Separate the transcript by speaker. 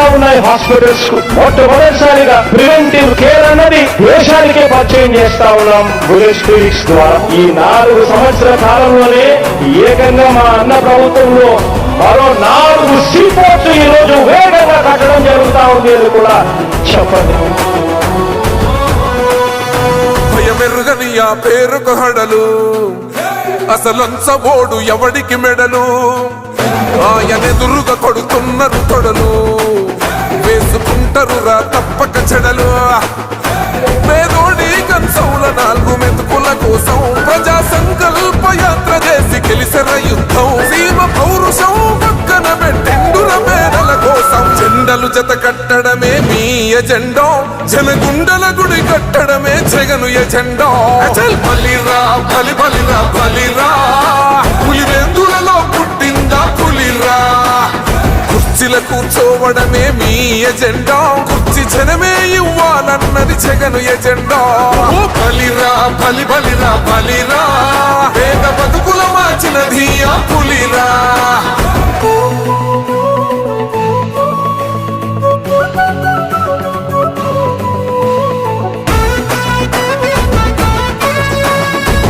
Speaker 1: మారుతా ఉన్నాయి హాస్పిటల్స్కు. మొట్టమొదటిసారిగా ప్రివెంటివ్ కేర్ అన్నది దేశానికే పరిచయం చేస్తా ఉన్నాం బులెట్ క్లినిక్స్ ద్వారా. ఈ నాలుగు సంవత్సరాల కాలంలోనే ఏకంగా మా అన్న ప్రభుత్వంలో మరో నాలుగు సీపోర్ట్స్ ఈ రోజు వేగంగా కట్టడం జరుగుతా ఉంది అని కూడా చెప్పండి.
Speaker 2: భయమెరుగని ఆ పేరుకు హడలు. అసలంచబోడు ఎవడికి మెడలు? ఆయనెదురుగా కొడుతున్నారు తొడలు. వేసుకుంటారు తప్పక చెడలు. పేదోడి కంచౌల నాలుగు మెతుకుల కోసం ప్రజా సంకల్ప యాత్ర చేసి గెలిసిన యుద్ధం. సీమ పౌరుషం పక్కన పెట్టిండుల పేదల కోసం. జెండలు జత కట్టడమే మీ ఎజెండో. జనగుండల గుడి కట్టడమే జగను ఎజెండో. బలిరా బలి బలిరా బలిరా. పులివేందు కూర్చోవడమే మీ ఎజెండా. కుర్చి జనమే ఇవ్వాలన్నది జగను ఎజెండా. బలిరా బలి బలిరా బలిరా. వేద బతుకుల మార్చినది ఆ పులిరా.